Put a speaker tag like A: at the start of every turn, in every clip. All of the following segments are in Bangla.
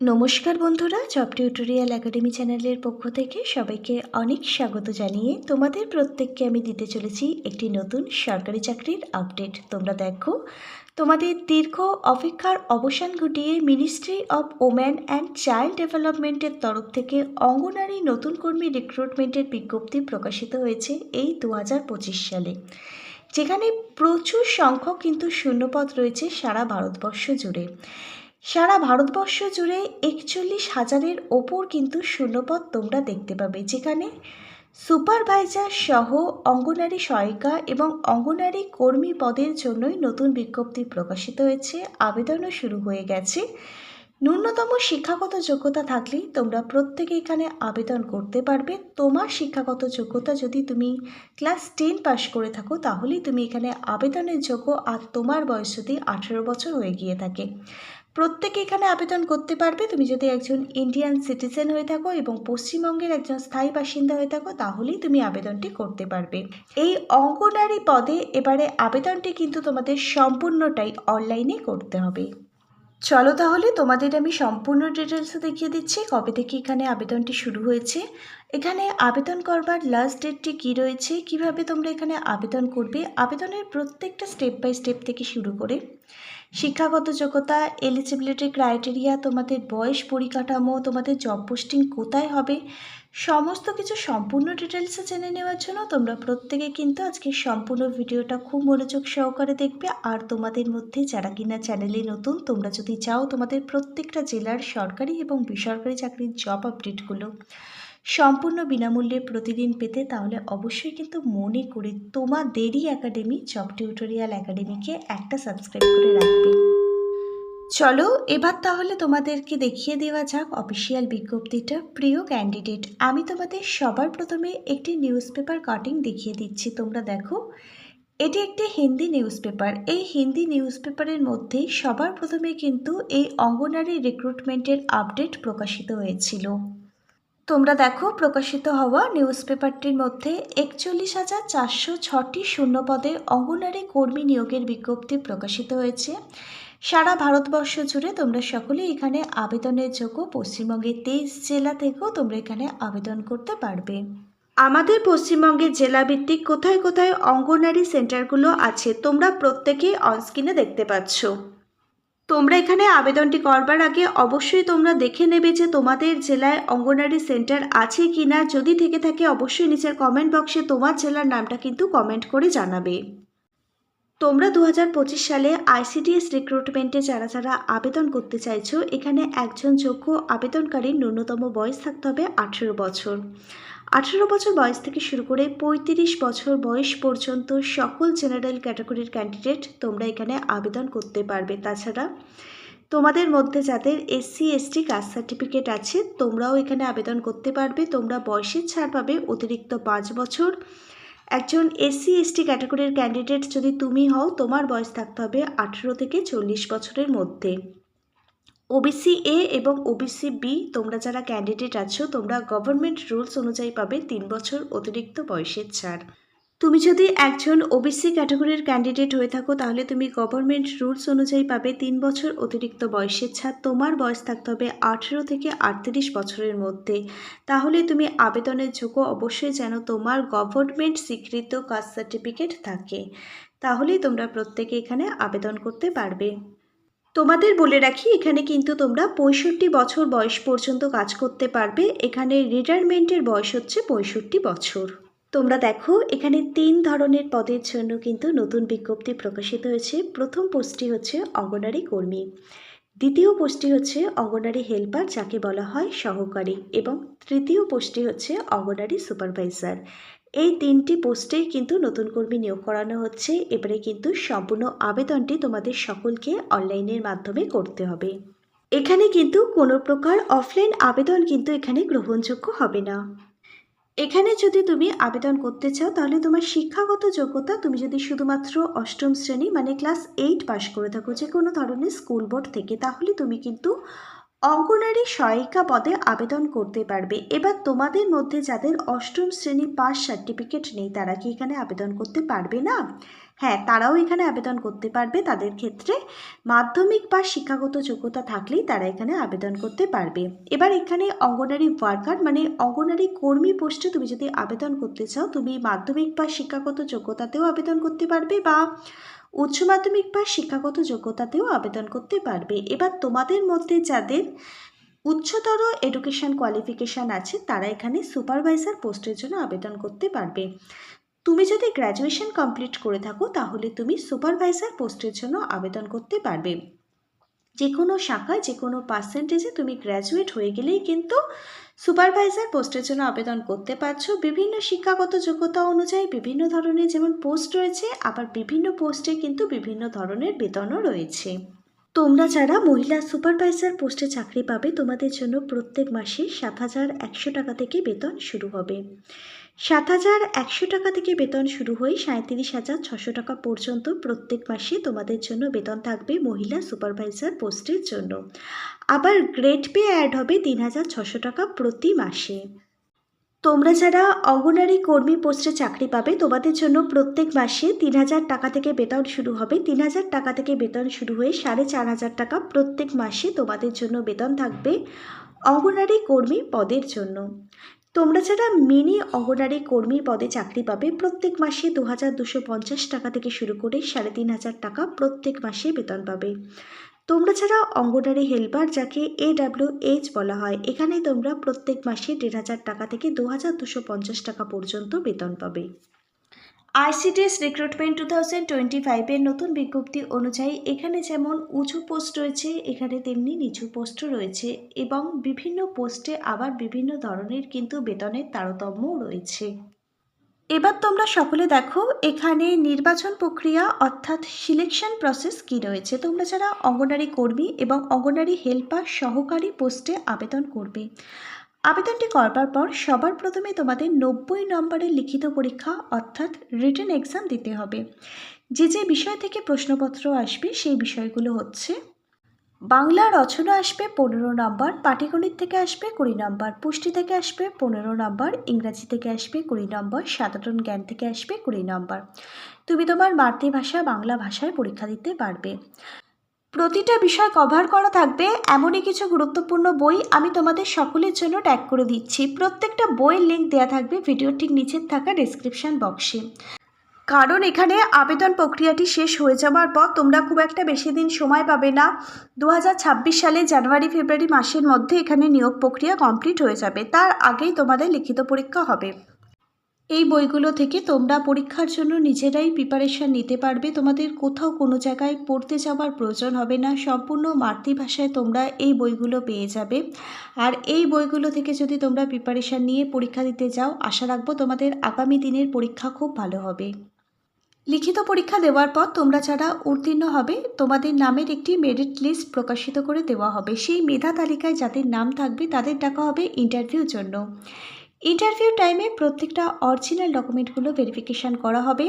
A: নমস্কার বন্ধুরা, জব টিউটোরিয়াল একাডেমি চ্যানেলের পক্ষ থেকে সবাইকে অনেক স্বাগত জানিয়ে তোমাদের প্রত্যেককে আমি দিতে চলেছি একটি নতুন সরকারি চাকরির আপডেট। তোমরা দেখো, তোমাদের দীর্ঘ অপেক্ষার অবসান ঘটিয়ে ministry of woman and child ডেভেলপমেন্টের তরফ থেকে অঙ্গনারী নতুন কর্মী রিক্রুটমেন্টের বিজ্ঞপ্তি প্রকাশিত হয়েছে এই দু হাজার পঁচিশ সালে। যেখানে প্রচুর সংখ্যক কিন্তু শূন্যপদ রয়েছে সারা ভারতবর্ষ জুড়ে। সারা ভারতবর্ষ জুড়ে একচল্লিশ হাজারের ওপর কিন্তু শূন্যপদ তোমরা দেখতে পাবে, যেখানে সুপারভাইজার সহ অঙ্গনারী সহায়িকা এবং অঙ্গনারী কর্মী পদের জন্যই নতুন বিজ্ঞপ্তি প্রকাশিত হয়েছে, আবেদনও শুরু হয়ে গেছে। ন্যূনতম শিক্ষাগত যোগ্যতা থাকলেই তোমরা প্রত্যেকে এখানে আবেদন করতে পারবে। তোমার শিক্ষাগত যোগ্যতা যদি তুমি ক্লাস টেন পাশ করে থাকো, তাহলেই তুমি এখানে আবেদনের যোগ্য আর তোমার বয়স যদি আঠেরো বছর হয়ে গিয়ে থাকে। প্রত্যেকে এখানে আবেদন করতে পারবে। তুমি যদি একজন ইন্ডিয়ান সিটিজেন হয়ে থাকো এবং পশ্চিমবঙ্গের একজন স্থায়ী বাসিন্দা হয়ে থাকো, তাহলেই তুমি আবেদনটি করতে পারবে। এই অঙ্গনারী পদে এবারে আবেদনটি কিন্তু তোমাদের সম্পূর্ণটাই অনলাইনে করতে হবে। চলো তাহলে তোমাদের আমি সম্পূর্ণ ডিটেলসে দেখিয়ে দিচ্ছি। কবে থেকে এখানে আবেদনটি শুরু হয়েছে? এখানে আবেদন করবার লাস্ট ডেটটি কী রয়েছে? কীভাবে তোমরা এখানে আবেদন করবে? আবেদনের প্রত্যেকটা স্টেপ বাই স্টেপ থেকে শুরু করে শিক্ষাগত যোগ্যতা এলিজিবিলিটি ক্রাইটেরিয়া তোমাদের বয়স পরিকাঠামো, তোমাদের জব পোস্টিং কোথায় হবে, সমস্ত কিছু সম্পূর্ণ ডিটেলসে জেনে নেওয়ার জন্য তোমরা প্রত্যেকে কিন্তু আজকে সম্পূর্ণ ভিডিওটা খুব মনোযোগ সহকারে দেখবে। আর তোমাদের মধ্যে যারা কিনা চ্যানেলে নতুন, তোমরা যদি চাও তোমাদের প্রত্যেকটা জেলার সরকারি এবং বেসরকারি চাকরির জব আপডেটগুলো সম্পূর্ণ বিনামূল্যে প্রতিদিন পেতে, তাহলে অবশ্যই কিন্তু মনে করে তোমাদেরই একাডেমি জব টিউটোরিয়াল একাডেমিকে একটা সাবস্ক্রাইব করে রাখবে। চলো, এবার তাহলে তোমাদেরকে দেখিয়ে দেওয়া যাক অফিসিয়াল বিজ্ঞপ্তিটা। প্রিয় ক্যান্ডিডেট আমি তোমাদের সবার প্রথমে একটি নিউজ পেপার কাটিং দেখিয়ে দিচ্ছি, তোমরা দেখো। এটি একটি হিন্দি নিউজ পেপার এই হিন্দি নিউজ পেপারের মধ্যে সবার প্রথমে কিন্তু এই অঙ্গনারী রিক্রুটমেন্টের আপডেট প্রকাশিত হয়েছিল। তোমরা দেখো, প্রকাশিত হওয়া নিউজ পেপারটির মধ্যে একচল্লিশ হাজার চারশো ছটি শূন্যপদে অঙ্গনারী কর্মী নিয়োগের বিজ্ঞপ্তি প্রকাশিত হয়েছে। সারা ভারতবর্ষ জুড়ে তোমরা সকলে এখানে আবেদনের যোগ্য। পশ্চিমবঙ্গের তেইশ জেলা থেকেও তোমরা এখানে আবেদন করতে পারবে। আমাদের পশ্চিমবঙ্গের জেলাভিত্তিক কোথায় কোথায় অঙ্গনারী সেন্টারগুলো আছে, তোমরা প্রত্যেকেই অনস্ক্রিনে দেখতে পাচ্ছ। তোমরা এখানে আবেদনটি করবার আগে অবশ্যই তোমরা দেখে নেবে যে তোমাদের জেলায় অঙ্গনারী সেন্টার আছে কি না যদি থেকে থাকে অবশ্যই নিচের কমেন্ট বক্সে তোমার জেলার নামটা কিন্তু কমেন্ট করে জানাবে। তোমরা দু হাজার পঁচিশ সালে আইসিডিএস রিক্রুটমেন্টে যারা যারা আবেদন করতে চাইছো, এখানে একজন যোগ্য আবেদনকারীর ন্যূনতম বয়স থাকতে হবে আঠেরো বছর। আঠেরো বছর বয়স থেকে শুরু করে পঁয়ত্রিশ বছর বয়স পর্যন্ত সকল জেনারেল ক্যাটাগরির ক্যান্ডিডেট তোমরা এখানে আবেদন করতে পারবে। তাছাড়া তোমাদের মধ্যে যাদের এসসি এসটি কাস্ট সার্টিফিকেট আছে, তোমরাও এখানে আবেদন করতে পারবে। তোমরা বয়সের ছাড় পাবে অতিরিক্ত পাঁচ বছর। একজন এসসি এসটি ক্যাটাগরির ক্যান্ডিডেট যদি তুমি হও, তোমার বয়স থাকতে হবে আঠেরো থেকে চল্লিশ বছরের মধ্যে। ওবিসি এ এবং ওবিসি বি, তোমরা যারা ক্যান্ডিডেট আছো, তোমরা গভর্নমেন্ট রুলস অনুযায়ী পাবে তিন বছর অতিরিক্ত বয়সের ছাড়। তুমি যদি একজন ওবিসি ক্যাটাগরির ক্যান্ডিডেট হয়ে থাকো, তাহলে তুমি গভর্নমেন্ট রুলস অনুযায়ী পাবে তিন বছর অতিরিক্ত বয়সের ছাড়। তোমার বয়স থাকতে হবে আঠেরো থেকে আটত্রিশ বছরের মধ্যে। তাহলে তুমি আবেদনের যোগ্য অবশ্যই যেন তোমার গভর্নমেন্ট স্বীকৃত কাস্ট সার্টিফিকেট থাকে। তাহলেই তোমরা প্রত্যেকে এখানে আবেদন করতে পারবে। তোমাদের বলে রাখি, এখানে কিন্তু তোমরা পঁয়ষট্টি বছর বয়স পর্যন্ত কাজ করতে পারবে। এখানে রিটায়ারমেন্টের বয়স হচ্ছে পঁয়ষট্টি বছর। তোমরা দেখো, এখানে তিন ধরনের পদের জন্য কিন্তু নতুন বিজ্ঞপ্তি প্রকাশিত হয়েছে। প্রথম পোস্টটি হচ্ছে অঙ্গনারী কর্মী। দ্বিতীয় পোস্টটি হচ্ছে অঙ্গনারী হেল্পার, যাকে বলা হয় সহকারী। এবং তৃতীয় পোস্টটি হচ্ছে অঙ্গনারী সুপারভাইজার। এই তিনটি পোস্টেই কিন্তু নতুন কর্মী নিয়োগ করানো হচ্ছে। এবারে কিন্তু সম্পূর্ণ আবেদনটি তোমাদের সকলকে অনলাইনের মাধ্যমে করতে হবে। এখানে কিন্তু কোনো প্রকার অফলাইন আবেদন কিন্তু এখানে গ্রহণযোগ্য হবে না। এখানে যদি তুমি আবেদন করতে চাও, তাহলে তোমার শিক্ষাগত যোগ্যতা তুমি যদি শুধুমাত্র অষ্টম শ্রেণি মানে ক্লাস এইট পাশ করে থাকো যে কোনো ধরনের স্কুল বোর্ড থেকে, তাহলে তুমি কিন্তু অঙ্গনারী সহায়িকা পদে আবেদন করতে পারবে। এবার তোমাদের মধ্যে যাদের অষ্টম শ্রেণি পাস সার্টিফিকেট নেই, তারা কি এখানে আবেদন করতে পারবে না? হ্যাঁ তারাও এখানে আবেদন করতে পারবে তাদের ক্ষেত্রে। মাধ্যমিক বা শিক্ষাগত যোগ্যতা থাকলেই তারা এখানে আবেদন করতে পারবে। এবার এখানে অঙ্গনারী ওয়ার্কার মানে অঙ্গনারী কর্মী পোস্টে তুমি যদি আবেদন করতে চাও, তুমি মাধ্যমিক বা শিক্ষাগত যোগ্যতাতেও আবেদন করতে পারবে বা উচ্চ মাধ্যমিক বা শিক্ষাগত যোগ্যতাতেও আবেদন করতে পারবে। এবার তোমাদের মধ্যে যাদের উচ্চতর এডুকেশন কোয়ালিফিকেশান আছে, তারা এখানে সুপারভাইজার পোস্টের জন্য আবেদন করতে পারবে। তুমি যদি গ্র্যাজুয়েশন কমপ্লিট করে থাকো, তাহলে তুমি সুপারভাইজার পোস্টের জন্য আবেদন করতে পারবে। যে কোনো শাখায় যে কোনো পার্সেন্টেজে তুমি গ্র্যাজুয়েট হয়ে গেলেই কিন্তু সুপারভাইজার পোস্টের জন্য আবেদন করতে পারছ। বিভিন্ন শিক্ষাগত যোগ্যতা অনুযায়ী বিভিন্ন ধরনের যেমন পোস্ট রয়েছে, আবার বিভিন্ন পোস্টে কিন্তু বিভিন্ন ধরনের বেতনও রয়েছে। তোমরা যারা মহিলা সুপারভাইজার পোস্টে চাকরি পাবে, তোমাদের জন্য প্রত্যেক মাসে সাত হাজার একশো টাকা থেকে বেতন শুরু হবে। সাত হাজার একশো টাকা থেকে বেতন শুরু হয়ে সাঁত্রিশ হাজার ছশো টাকা পর্যন্ত প্রত্যেক মাসে তোমাদের জন্য বেতন থাকবে মহিলা সুপারভাইজার পোস্টের জন্য। আবার গ্রেড পে অ্যাড হবে তিন হাজার ছশো টাকা প্রতি মাসে। তোমরা যারা অঙ্গনারী কর্মী পোস্টে চাকরি পাবে, তোমাদের জন্য প্রত্যেক মাসে তিন হাজার টাকা থেকে বেতন শুরু হবে। তিন হাজার টাকা থেকে বেতন শুরু হয়ে সাড়ে চার হাজার টাকা প্রত্যেক মাসে তোমাদের জন্য বেতন থাকবে অঙ্গনারী কর্মী পদের জন্য। তোমরা যারা মিনি অঙ্গনারী কর্মী পদে চাকরি পাবে, প্রত্যেক মাসে দু হাজার দুশো পঞ্চাশ টাকা থেকে শুরু করে সাড়ে তিন হাজার টাকা প্রত্যেক মাসে বেতন পাবে। তোমরা ছাড়া অঙ্গনারী হেল্পার, যাকে এ এইচ বলা হয়, এখানে তোমরা প্রত্যেক মাসে দেড় হাজার টাকা থেকে দু হাজার দুশো পঞ্চাশ টাকা পর্যন্ত বেতন পাবে। ICDS recruitment two thousand twenty ফাইভের নতুন বিজ্ঞপ্তি অনুযায়ী এখানে যেমন উঁচু পোস্ট রয়েছে, এখানে তেমনি নিচু পোস্টও রয়েছে এবং বিভিন্ন পোস্টে আবার বিভিন্ন ধরনের কিন্তু বেতনের তারতম্যও রয়েছে। এবার তোমরা সকলে দেখো, এখানে নির্বাচন প্রক্রিয়া অর্থাৎ সিলেকশন প্রসেস কি রয়েছে? তোমরা যারা অঙ্গনারী কর্মী এবং অঙ্গনারী হেল্পার সহকারী পোস্টে আবেদন করবে আবেদনটি করবার পর সবার প্রথমে তোমাদের নব্বই নম্বরের লিখিত পরীক্ষা, অর্থাৎ রিটেন এক্সাম দিতে হবে। যে যে বিষয় থেকে প্রশ্নপত্র আসবে, সেই বিষয়গুলো হচ্ছে, বাংলা রচনা আসবে পনেরো নম্বর, পাটিগণিত থেকে আসবে কুড়ি নম্বর, পুষ্টি থেকে আসবে পনেরো নম্বর, ইংরাজি থেকে আসবে কুড়ি নম্বর, সাধারণ জ্ঞান থেকে আসবে কুড়ি নম্বর। তুমি তোমার মাতৃভাষা বাংলা ভাষায় পরীক্ষা দিতে পারবে। প্রতিটা বিষয় কভার করা থাকবে, এমনই কিছু গুরুত্বপূর্ণ বই আমি তোমাদের সকলের জন্য ট্যাগ করে দিচ্ছি। প্রত্যেকটা বইয়ের লিঙ্ক দেওয়া থাকবে ভিডিওর ঠিক নিচের থাকা ডেসক্রিপশন বক্সে কারণ এখানে আবেদন প্রক্রিয়াটি শেষ হয়ে যাওয়ার পর তোমরা খুব একটা বেশি দিন সময় পাবে না। দু হাজার ছাব্বিশ সালে জানুয়ারি, ফেব্রুয়ারি মাসের মধ্যে এখানে নিয়োগ প্রক্রিয়া কমপ্লিট হয়ে যাবে। তার আগেই তোমাদের লিখিত পরীক্ষা হবে। এই বইগুলো থেকে তোমরা পরীক্ষার জন্য নিজেরাই প্রিপারেশান নিতে পারবে। তোমাদের কোথাও কোনো জায়গায় পড়তে যাওয়ার প্রয়োজন হবে না। সম্পূর্ণ মাতৃভাষায় তোমরা এই বইগুলো পেয়ে যাবে। আর এই বইগুলো থেকে যদি তোমরা প্রিপারেশান নিয়ে পরীক্ষা দিতে যাও, আশা রাখব তোমাদের আগামী দিনের পরীক্ষা খুব ভালো হবে। লিখিত পরীক্ষা দেওয়ার পর তোমরা যারা উত্তীর্ণ হবে, তোমাদের নামের একটি মেরিট লিস্ট প্রকাশিত করে দেওয়া হবে। সেই মেধা তালিকায় যাদের নাম থাকবে, তাদের ডাকা হবে ইন্টারভিউর জন্য। ইন্টারভিউ টাইমে প্রত্যেকটা অরিজিনাল ডকুমেন্টগুলো ভেরিফিকেশান করা হবে।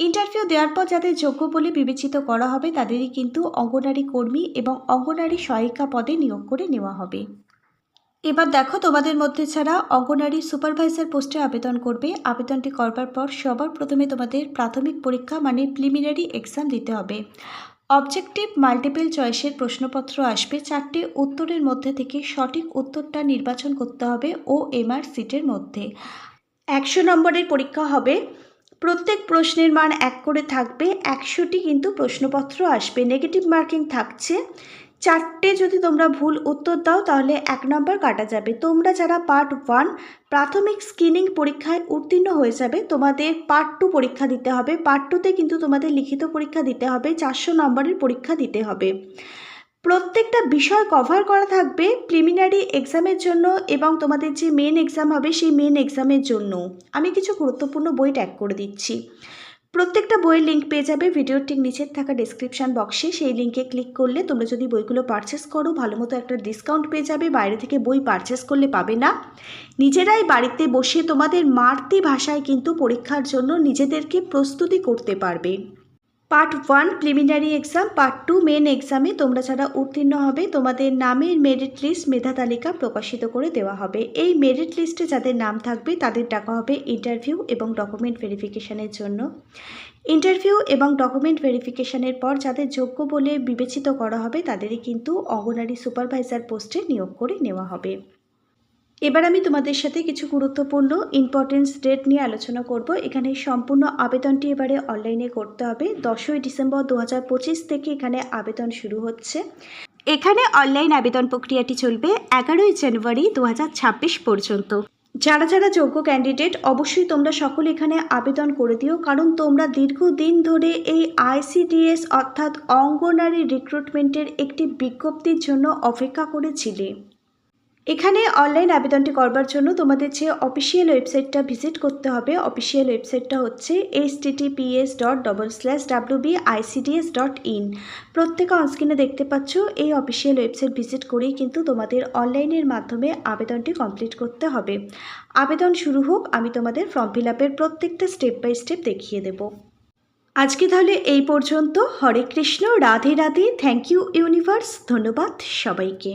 A: ইন্টারভিউ দেওয়ার পর যাদের যোগ্য বলে বিবেচিত করা হবে, তাদেরই কিন্তু অঙ্গনারী কর্মী এবং অঙ্গনারী সহায়িকা পদে নিয়োগ করে নেওয়া হবে। এবার দেখো তোমাদের মধ্যে ছাড়া অঙ্গনারী সুপারভাইজার পোস্টে আবেদন করবে, আবেদনটি করবার পর সবার প্রথমে তোমাদের প্রাথমিক পরীক্ষা মানে প্রিলিমিনারি এক্সাম দিতে হবে। অবজেক্টিভ মাল্টিপল চয়েসের প্রশ্নপত্র আসবে চারটি উত্তরের মধ্যে থেকে সঠিক উত্তরটা নির্বাচন করতে হবে ও এমআর সিটের মধ্যে। একশো নম্বরের পরীক্ষা হবে। প্রত্যেক প্রশ্নের মান এক করে থাকবে। একশোটি কিন্তু প্রশ্নপত্র আসবে। নেগেটিভ মার্কিং থাকছে। চারটে যদি তোমরা ভুল উত্তর দাও, তাহলে এক নম্বর কাটা যাবে। তোমরা যারা পার্ট ওয়ান প্রাথমিক স্ক্রিনিং পরীক্ষায় উত্তীর্ণ হয়ে যাবে, তোমাদের পার্ট টু পরীক্ষা দিতে হবে। পার্ট টুতে কিন্তু তোমাদের লিখিত পরীক্ষা দিতে হবে, চারশো নম্বরের পরীক্ষা দিতে হবে। প্রত্যেকটা বিষয় কভার করা থাকবে প্রিলিমিনারি এক্সামের জন্য এবং তোমাদের যে মেন এক্সাম হবে, সেই মেন এক্সামের জন্য। আমি কিছু গুরুত্বপূর্ণ বই ট্যাগ করে দিচ্ছি। প্রত্যেকটা বইয়ের লিঙ্ক পেয়ে যাবে ভিডিওর ঠিক নিচের থাকা ডিসক্রিপশান বক্সে সেই লিঙ্কে ক্লিক করলে তোমরা যদি বইগুলো পারচেস করো ভালো মতো একটা ডিসকাউন্ট পেয়ে যাবে। বাইরে থেকে বই পারচেস করলে পাবে না। নিজেরাই বাড়িতে বসে তোমাদের মাতৃভাষায় কিন্তু পরীক্ষার জন্য নিজেদেরকে প্রস্তুতি করতে পারবে। Part one preliminary exam, part two main এক্সামে তোমরা যারা উত্তীর্ণ হবে, তোমাদের নামের মেরিট লিস্ট মেধা তালিকা প্রকাশিত করে দেওয়া হবে। এই মেরিট লিস্টে যাদের নাম থাকবে, তাদের ডাকা হবে ইন্টারভিউ এবং ডকুমেন্ট ভেরিফিকেশানের জন্য। ইন্টারভিউ এবং ডকুমেন্ট ভেরিফিকেশানের পর যাদের যোগ্য বলে বিবেচিত করা হবে, তাদেরই কিন্তু অঙ্গনারী সুপারভাইজার পোস্টে নিয়োগ করে নেওয়া হবে। এবার আমি তোমাদের সাথে কিছু গুরুত্বপূর্ণ ইম্পর্টেন্স ডেট নিয়ে আলোচনা করব। এখানে সম্পূর্ণ আবেদনটি এবারে অনলাইনে করতে হবে। দশই ডিসেম্বর দু হাজার পঁচিশ থেকে এখানে আবেদন শুরু হচ্ছে। এখানে অনলাইন আবেদন প্রক্রিয়াটি চলবে এগারোই জানুয়ারি দু হাজার ছাব্বিশ পর্যন্ত। যারা যারা যোগ্য ক্যান্ডিডেট অবশ্যই তোমরা সকলে এখানে আবেদন করে দিও, কারণ তোমরা দীর্ঘদিন ধরে এই আইসিডিএস অর্থাৎ অঙ্গনারী রিক্রুটমেন্টের একটি বিজ্ঞপ্তির জন্য অপেক্ষা করেছিলে। এখানে অনলাইন আবেদনটি করবার জন্য তোমাদের যে অফিসিয়াল ওয়েবসাইটটা ভিজিট করতে হবে অফিসিয়াল ওয়েবসাইটটা হচ্ছে H TTPS dot double slash WB ICDS dot in প্রত্যেকে অনস্ক্রিনে দেখতে পাচ্ছ, এই অফিসিয়াল ওয়েবসাইট ভিজিট করেই কিন্তু তোমাদের অনলাইনের মাধ্যমে আবেদনটি কমপ্লিট করতে হবে। আবেদন শুরু হোক, আমি তোমাদের ফর্ম ফিল আপের প্রত্যেকটা স্টেপ বাই স্টেপ দেখিয়ে দেবো। আজকে তাহলে এই পর্যন্ত। Hare Krishna, Radhe Radhe. Thank you universe ধন্যবাদ সবাইকে।